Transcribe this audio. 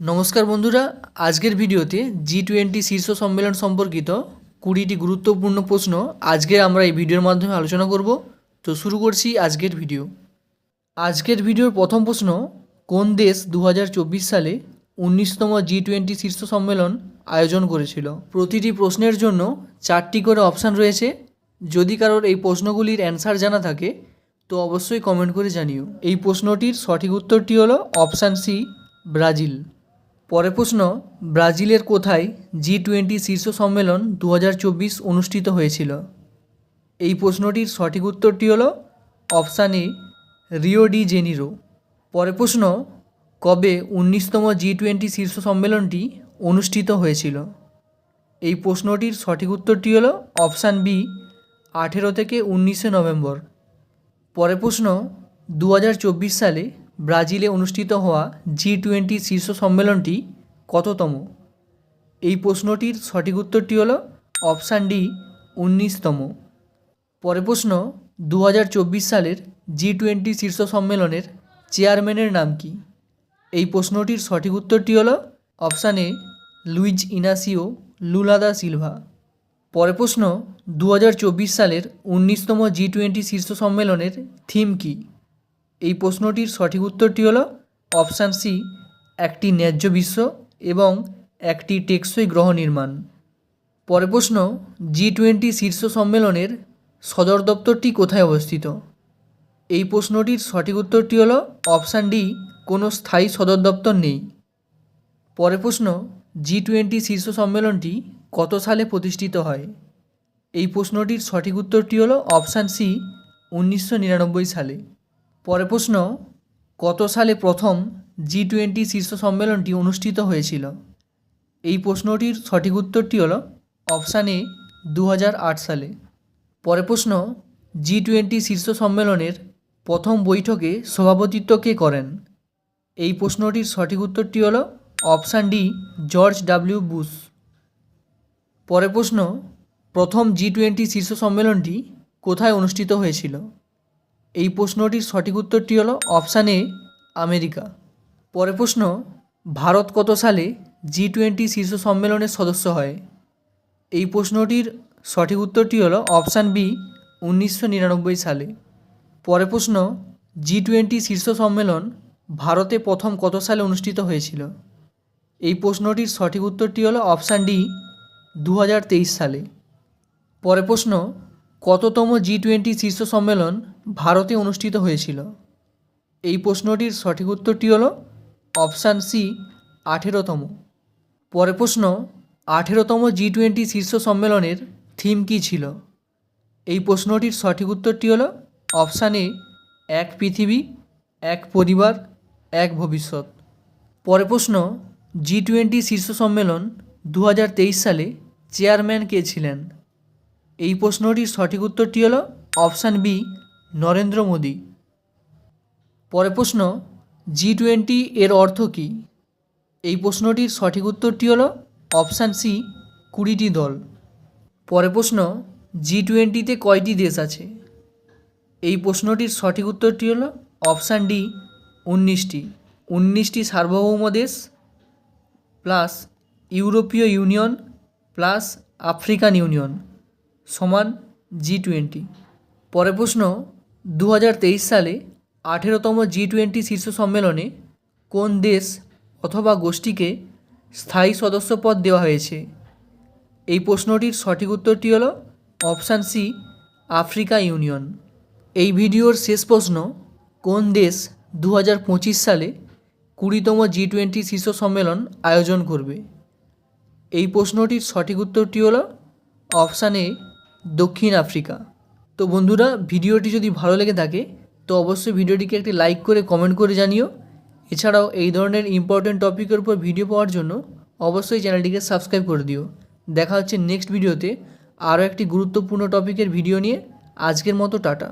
নমস্কার বন্ধুরা, আজকের ভিডিওতে জি টোয়েন্টি শীর্ষ সম্মেলন সম্পর্কিত কুড়িটি গুরুত্বপূর্ণ প্রশ্ন আজকের আমরা এই ভিডিওর মাধ্যমে আলোচনা করব। তো শুরু করছি আজকের ভিডিও। আজকের ভিডিওর প্রথম প্রশ্ন, কোন দেশ দু হাজার চব্বিশ সালে উনিশতম জি টোয়েন্টি শীর্ষ সম্মেলন আয়োজন করেছিল? প্রতিটি প্রশ্নের জন্য চারটি করে অপশান রয়েছে। যদি কারোর এই প্রশ্নগুলির অ্যান্সার জানা থাকে, তো অবশ্যই কমেন্ট করে জানিও। এই প্রশ্নটির সঠিক উত্তরটি হলো অপশান সি, ব্রাজিল। পরের প্রশ্ন, ব্রাজিলের কোথায় জি টোয়েন্টি শীর্ষ সম্মেলন দু হাজার চব্বিশ অনুষ্ঠিত হয়েছিল? এই প্রশ্নটির সঠিক উত্তরটি হলো option A, Rio de Janeiro. পরে প্রশ্ন, কবে উনিশতম জি টোয়েন্টি শীর্ষ সম্মেলনটি অনুষ্ঠিত হয়েছিল? এই প্রশ্নটির সঠিক উত্তরটি হলো অপশান বি, আঠেরো থেকে উনিশে নভেম্বর। পরে প্রশ্ন দু হাজার চব্বিশ সালে ব্রাজিলে অনুষ্ঠিত হওয়া জি টোয়েন্টি শীর্ষ সম্মেলনটি কততম? এই প্রশ্নটির সঠিক উত্তরটি হল অপশান ডি, উনিশতম। পরে প্রশ্ন দু হাজার চব্বিশ সালের জি টোয়েন্টি শীর্ষ সম্মেলনের চেয়ারম্যানের নাম কি? এই প্রশ্নটির সঠিক উত্তরটি হল option A, Luiz Inacio Lula da Silva. পরে প্রশ্ন দু হাজার চব্বিশ সালের উনিশতম জি টোয়েন্টি শীর্ষ সম্মেলনের থিম কী? এই প্রশ্নটির সঠিক উত্তরটি হলো অপশান সি, একটি ন্যায্য বিশ্ব এবং একটি টেকসই গ্রহ নির্মাণ। পরের প্রশ্ন, জি টোয়েন্টি শীর্ষ সম্মেলনের সদর দপ্তরটি কোথায় অবস্থিত? এই প্রশ্নটির সঠিক উত্তরটি হলো অপশান ডি, কোনো স্থায়ী সদর দপ্তর নেই। পরের প্রশ্ন, জি টোয়েন্টি শীর্ষ সম্মেলনটি কত সালে প্রতিষ্ঠিত হয়? এই প্রশ্নটির সঠিক উত্তরটি হলো অপশান সি, উনিশশো নিরানব্বই সালে। পরের প্রশ্ন, কত সালে প্রথম জি টোয়েন্টি শীর্ষ সম্মেলনটি অনুষ্ঠিত হয়েছিল? এই প্রশ্নটির সঠিক উত্তরটি হলো অপশান এ দু হাজার আট সালে। পরে প্রশ্ন জি টোয়েন্টি শীর্ষ সম্মেলনের প্রথম বৈঠকে সভাপতিত্ব কে করেন? এই প্রশ্নটির সঠিক উত্তরটি হলো option D, George W Bush. পরে প্রশ্ন, প্রথম জি টোয়েন্টি শীর্ষ সম্মেলনটি কোথায় অনুষ্ঠিত হয়েছিল? এই প্রশ্নটির সঠিক উত্তরটি হলো অপশান এ, আমেরিকা। পরে প্রশ্ন, ভারত কত সালে জি টোয়েন্টি শীর্ষ সম্মেলনের সদস্য হয়? এই প্রশ্নটির সঠিক উত্তরটি হলো অপশান বি, উনিশশো নিরানব্বই সালে। পরে প্রশ্ন, জি টোয়েন্টি শীর্ষ সম্মেলন ভারতে প্রথম কত সালে অনুষ্ঠিত হয়েছিল? এই প্রশ্নটির সঠিক উত্তরটি হলো অপশান ডি দু হাজার তেইশ সালে। পরে প্রশ্ন কততম জি টোয়েন্টি শীর্ষ সম্মেলন ভারতে অনুষ্ঠিত হয়েছিল? এই প্রশ্নটির সঠিক উত্তরটি হলো অপশান সি, আঠেরোতম। পরের প্রশ্ন, আঠেরোতম জি টোয়েন্টি শীর্ষ সম্মেলনের থিম কী ছিল? এই প্রশ্নটির সঠিক উত্তরটি হলো অপশান এ, এক পৃথিবী, এক পরিবার, এক ভবিষ্যৎ। পরের প্রশ্ন জি টোয়েন্টি শীর্ষ সম্মেলন দু হাজার তেইশ সালে চেয়ারম্যান কে ছিলেন? এই প্রশ্নটির সঠিক উত্তরটি হলো অপশান বি, নরেন্দ্র মোদী। পরের প্রশ্ন, জি টোয়েন্টি এর অর্থ কী? এই প্রশ্নটির সঠিক উত্তরটি হলো অপশান সি, কুড়িটি দল। পরের প্রশ্ন, জি টোয়েন্টিতে কয়টি দেশ আছে? এই প্রশ্নটির সঠিক উত্তরটি হলো অপশান ডি, উনিশটি। উনিশটি সার্বভৌম দেশ, প্লাস ইউরোপীয় ইউনিয়ন, প্লাস আফ্রিকান ইউনিয়ন। সমান জি টোয়েন্টি পরের প্রশ্ন দু হাজার তেইশ সালে আঠেরোতম জি টোয়েন্টি শীর্ষ সম্মেলনে কোন দেশ অথবা গোষ্ঠীকে স্থায়ী সদস্যপদ দেওয়া হয়েছে? এই প্রশ্নটির সঠিক উত্তরটি হলো অপশান সি, আফ্রিকা ইউনিয়ন। এই ভিডিওর শেষ প্রশ্ন, কোন দেশ দু হাজার পঁচিশ সালে কুড়িতম জি টোয়েন্টি শীর্ষ সম্মেলন আয়োজন করবে? এই প্রশ্নটির সঠিক উত্তরটি হলো অপশান এ দক্ষিণ আফ্রিকা। তো বন্ধুরা, ভিডিওটি যদি ভালো লেগে থাকে, তো অবশ্যই ভিডিওটিকে একটি লাইক করে কমেন্ট করে জানিও। এছাড়াও এই ধরনের ইম্পর্টেন্ট টপিকের উপর ভিডিও পাওয়ার জন্য অবশ্যই চ্যানেলটিকে সাবস্ক্রাইব করে দিও। দেখা হচ্ছে নেক্সট ভিডিওতে আরও একটি গুরুত্বপূর্ণ টপিকের ভিডিও নিয়ে। আজকের মতো টাটা।